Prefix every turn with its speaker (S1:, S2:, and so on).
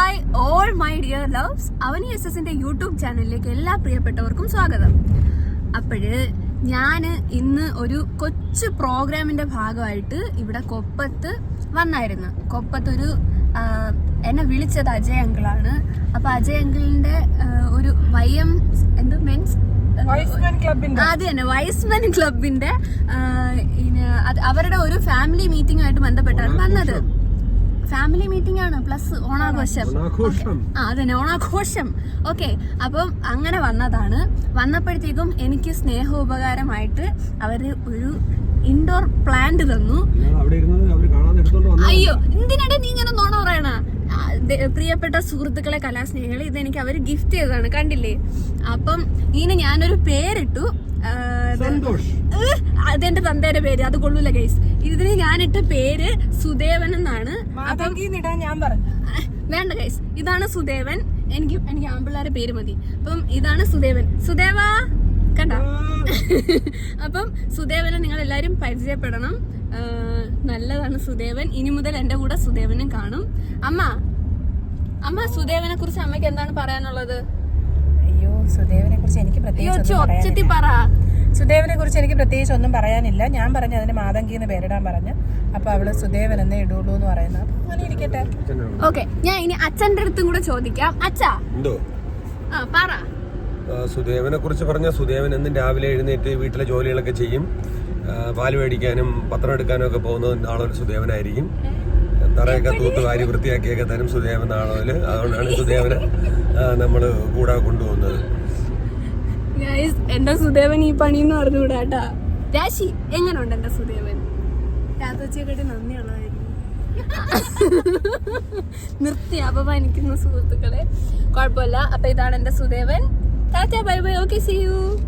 S1: Hi all my dear loves Avani S എസിന്റെ YouTube ചാനലിലേക്ക് എല്ലാ പ്രിയപ്പെട്ടവർക്കും സ്വാഗതം. അപ്പോഴ് ഞാൻ ഇന്ന് ഒരു കൊച്ചു പ്രോഗ്രാമിന്റെ ഭാഗമായിട്ട് ഇവിടെ കൊപ്പത്ത് വന്നായിരുന്നു. കൊപ്പത്തൊരു എന്നെ വിളിച്ചത് അജയ് അങ്കിളാണ് അപ്പൊ അജയ് അങ്കിളിന്റെ ഒരു വൈ എം എന്ത് മെൻസ് അത് തന്നെ വൈസ്മൻ ക്ലബിന്റെ അവരുടെ ഒരു ഫാമിലി മീറ്റിംഗ് ആയിട്ട് ബന്ധപ്പെട്ടാണ് വന്നത്. ഫാമിലി മീറ്റിംഗ് ആണ് പ്ലസ് ഓണാഘോഷം. ആ അതന്നെ ഓണാഘോഷം. ഓക്കെ അപ്പം അങ്ങനെ വന്നതാണ്. വന്നപ്പോഴത്തേക്കും എനിക്ക് സ്നേഹോപകാരമായിട്ട് അവർ ഒരു ഇൻഡോർ പ്ലാന്റ് തന്നു. അയ്യോ എന്തിനാണ് നീ ഇങ്ങനെ നോണ പറയണ? പ്രിയപ്പെട്ട സുഹൃത്തുക്കളെ കലാസ്നേഹികളെ ഇതെനിക്ക് അവർ ഗിഫ്റ്റ് ചെയ്തതാണ് കണ്ടില്ലേ? അപ്പം ഇതിന് ഞാനൊരു പേരിട്ടു.
S2: സന്തോഷ്.
S1: അതെന്റെ തന്തയുടെ പേര്. അത് കൊള്ളൂല ഗൈസ് ഇതിന് ഞാനിട്ട പേര് സുദേവൻ എന്നാണ്.
S3: നിടാൻ ഞാൻ പറഞ്ഞു.
S1: വേണ്ട ഗൈസ് ഇതാണ് സുദേവൻ. എനിക്ക് എനിക്ക് ആമ്പിള്ളാരെ പേര് മതി. അപ്പം ഇതാണ് സുദേവൻ. സുദേവ കണ്ട? അപ്പം സുദേവനെ നിങ്ങൾ എല്ലാരും പരിചയപ്പെടണം നല്ലതാണ് സുദേവൻ. ഇനി മുതൽ എന്റെ കൂടെ സുദേവനും കാണും. അമ്മ അമ്മ സുദേവനെ കുറിച്ച് അമ്മയ്ക്ക് എന്താണ് പറയാനുള്ളത്?
S3: അയ്യോ സുദേവനെ കുറിച്ച് എനിക്ക് പ്രത്യേകിച്ച്
S1: ഒച്ച- ഒച്ചത്തി പറ.
S3: കുറിച്ച് എനിക്ക് പ്രത്യേകിച്ച് ഒന്നും പറയാനില്ല. ഞാൻ പറഞ്ഞു അതിന് മാതങ്കി എന്ന് പേരിടാൻ പറഞ്ഞു. അപ്പൊ അവൾ സുദേവൻ എന്നേ ഇടുള്ളൂ എന്ന് പറയുന്നത് അപ്പൊ അങ്ങനെ ഇരിക്കട്ടെ.
S1: ഓക്കെ ഞാൻ ഇനി അച്ഛന്റെ അടുത്തും കൂടെ ചോദിക്കാം. അച്ഛാ.
S2: എന്തോ?
S1: ആ പറ.
S2: സുദേവനെ കുറിച്ച് പറഞ്ഞ സുദേവൻ എന്നും രാവിലെ എഴുന്നേറ്റ് വീട്ടിലെ ജോലികളൊക്കെ ചെയ്യും. പാൽ മേടിക്കാനും പത്രം എടുക്കാനും ഒക്കെ പോകുന്നത് നാളൊരു സുദേവനായിരിക്കും. തറയൊക്കെ തൂത്ത് വാരി വൃത്തിയാക്കിയൊക്കെ തരും സുദേവൻ ആളോൽ അതുകൊണ്ടാണ് സുദേവനെ നമ്മൾ കൂടെ കൊണ്ടുപോകുന്നത്.
S1: എന്റെ സുദേവൻ ഈ പണിന്ന് പറഞ്ഞുകൂടാട്ടാ രാശി എങ്ങനെയുണ്ട് എന്റെ സുദേവൻ? രാധോച്ചയെക്കാട്ടി നന്ദിയുള്ളതായിരിക്കും. നിർത്തി അപമാനിക്കുന്ന സുഹൃത്തുക്കളെ. കുഴപ്പമില്ല. അപ്പൊ ഇതാണ് എന്റെ Sudevan. Tata bye bye. Okay see you